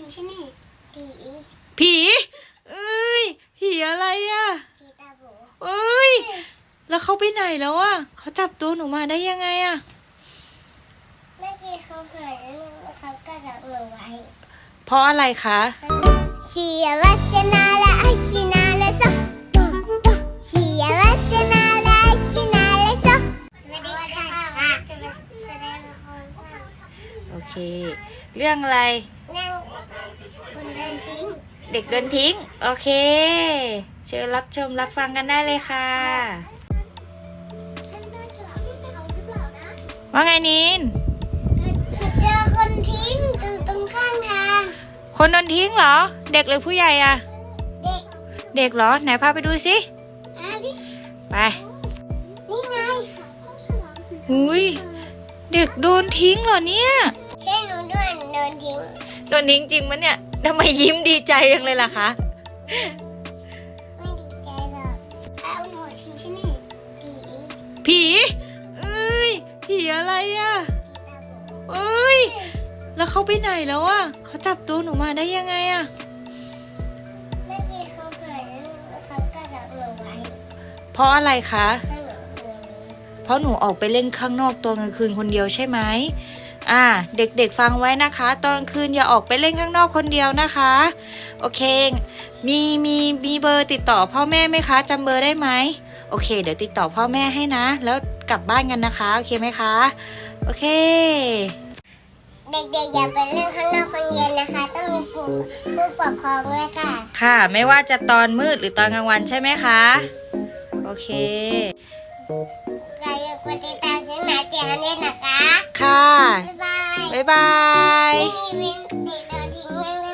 ่ผีผีเอ้ยผีอะไรอะผีตาโบเอ้ย แล้วเขาไปไหนแล้วอะเขาจับตัวหนูมาได้ยังไงอะเมื่อกี้เขาหายแล้วเขาก็จับหนูไว้ เพราะอะไรคะเชียวัฒนาและอชินาและซอกเชียวัฒนาและอชินาและซอกสวัสดีค่ะโอเค เรื่องอะไรเรื่อง ด็กโดนทิ้ง โอเค เชิญรับชมรับฟังกันได้เลยค่ะว่าไงนินเจอคนทิ้งตรงตรงข้างทาง คนโดนทิ้งเหรอ เด็กหรือผู้ใหญ่อะเด็กเด็กเหรอ ไหนพาไปดูสิ อะดิไป นี่ไง หุยเด็กโดนทิ้งเหรอเนี่ย ใช่หนูด้วยหนูเดินทิ้ง โดนทิ้งจริงมั้ยเนี่ย ทำไมยิ้มดีใจยังเลยล่ะคะไม่ดีใจหรอกเอาหนูทิ้งที่นี่ผีผีเอ้ยผีอะไรอะผีตาโบเอ้ย แล้วเขาไปไหนแล้วอะเขาจับตัวหนูมาได้ยังไงอะเมื่อกี้เขาเหินแล้วเขาก็จับหนูไว้เพราะอะไรคะให้หนูเดินเพราะหนูออกไปเล่นข้างนอกตอนกลางคืนคนเดียวใช่ไหม อ่าเด็กๆฟังไว้นะคะ ตอนกลางคืนอย่าออกไปเล่นข้างนอกคนเดียวนะคะ โอเค มีมีมีเบอร์ติดต่อพ่อแม่ไหมคะจำเบอร์ได้ไหมโอเค เดี๋ยวติดต่อพ่อแม่ให้นะ แล้วกลับบ้านกันนะคะโอเคไหมคะ โอเค เด็กๆอย่าไปเล่นข้างนอกคนเดียวนะคะ ต้องมีผู้ผู้ปกครองด้วยค่ะ ค่ะ ไม่ว่าจะตอนมืดหรือตอนกลางวันใช่ไหมคะ โอเค อย่าลืมกดติดตามช่่าเล่นนะคะ ค่ะ บ๊ายบาย บ๊ายบาย ไม่มีเว้นเด็กโทิ้งแน่